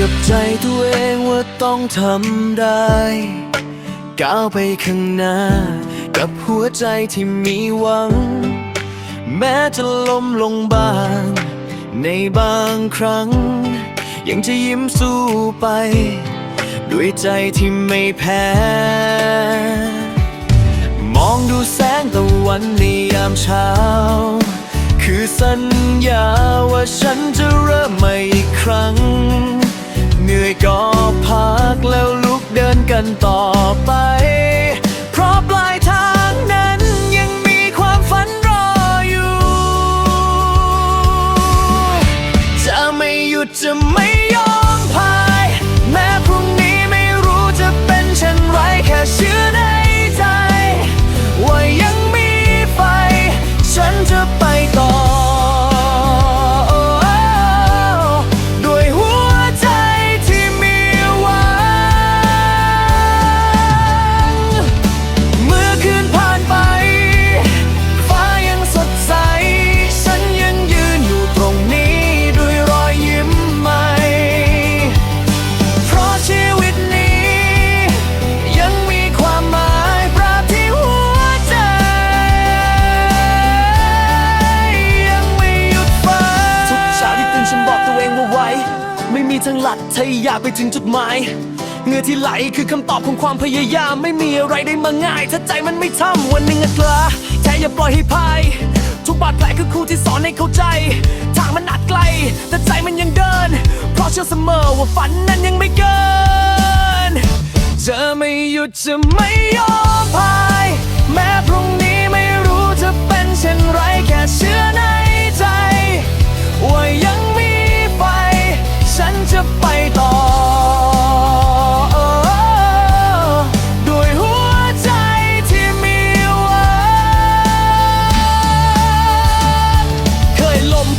กับใจตัวเองว่าต้องทำได้ ก้าวไปข้างหน้า กับหัวใจที่มีหวัง แม้จะล้มลงบ้าง ในบางครั้ง ยังจะยิ้มสู้ไป ด้วยใจที่ไม่แพ้ มองดูแสงตะวันในยามเช้า คือสัญญาว่าฉันจะเริ่มใหม่อีกครั้ง นื่อยก็พักแล้วลุกเดินกันต่อไป ทางลัดถ้าอยากไปถึงจุดหมายเงื่อที่ไหลคือคำตอบของความพยายามไม่มีอะไรได้มาง่าย ถ้าใจมันไม่ทำวันหนึ่งอะกล้าแค่อย่าปล่อยให้พายทุกบาดแผลคือครูที่สอนให้เข้าใจ ทางมันอาจไกล แต่ใจมันยังเดิน เพราะเชื่อเสมอว่าฝันนั้นยังไม่เกินจะไม่หยุดจะไม่ยอมพาย แม้พรุ่งนี้ไม่รู้จะเป็นเช่นไรแค่เชื่อในใจว่ายัง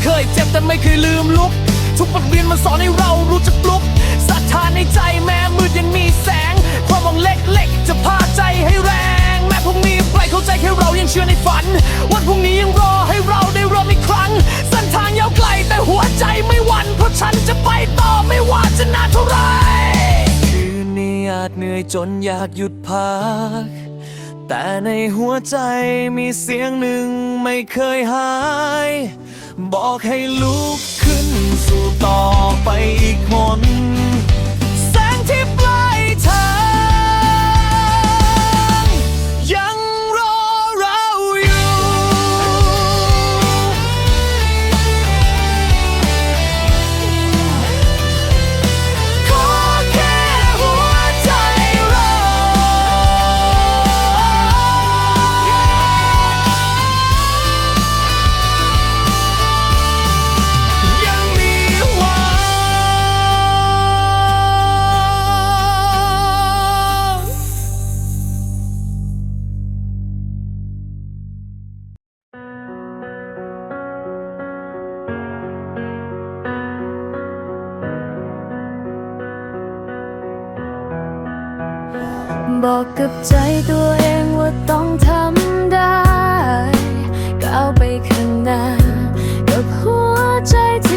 เคยเจ็บแต่ไม่เคยลืมลุก ทุกบทเรียนมันสอนให้เรารู้จักลุกศรัทธาในใจแม้มืดยังมีแสง ความหวังเล็กๆ จะพาใจให้แรง แม้พรุ่งนี้ไกลเข้าใจแค่เรายังเชื่อในฝัน วันพรุ่งนี้ยังรอให้เราได้เริ่มอีกครั้งเส้นทางยาวไกลแต่หัวใจไม่หวั่นเพราะฉันจะไปต่อไม่ว่าจะนานเท่าไหรคืนนี้อาจเหนื่อยจนอยากหยุดพักแต่ในหัวใจมีเสียงหนึ่งไม่เคยหาย บอกให้ลุกขึ้นสู่ต่อไปอีกคน บอกกับใจตัวเองว่าต้องทำได้ ก้าวไปข้างหน้ากับหัวใจที่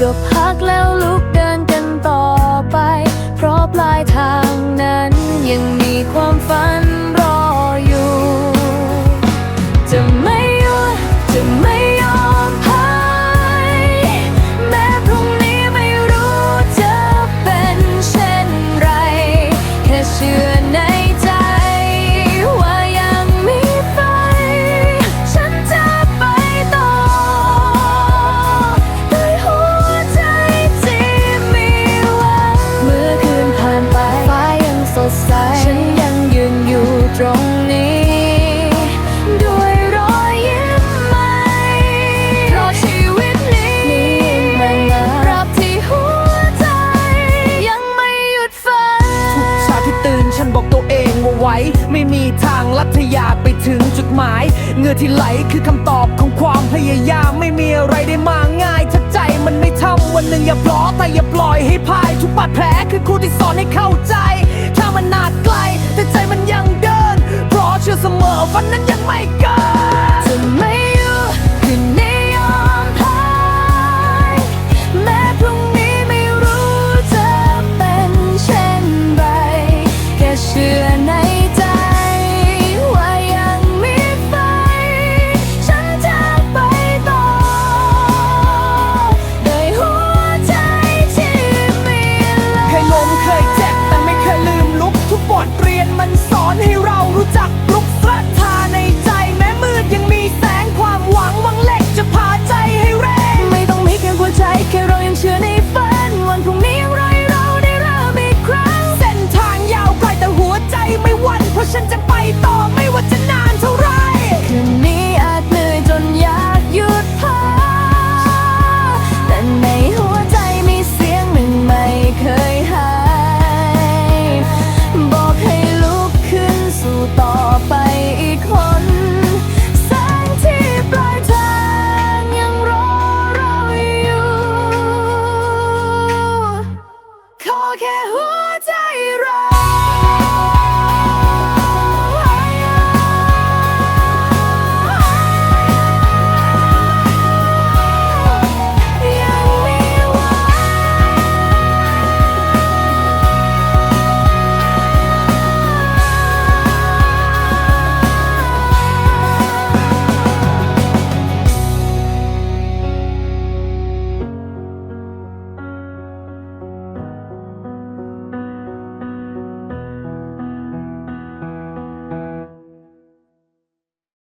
ก็พักแล้วลุ วไม่มีทางลัดทยาไปถึงจุดหมาย เงื่อที่ไหลคือคำตอบของความพยายามไม่มีอะไรได้มาง่ายถ้าใจมันไม่ทำวันหนึ่งอย่าปล้อแต่อย่าปล่อยให้พายทุกบาดแผลคือครูที่สอนให้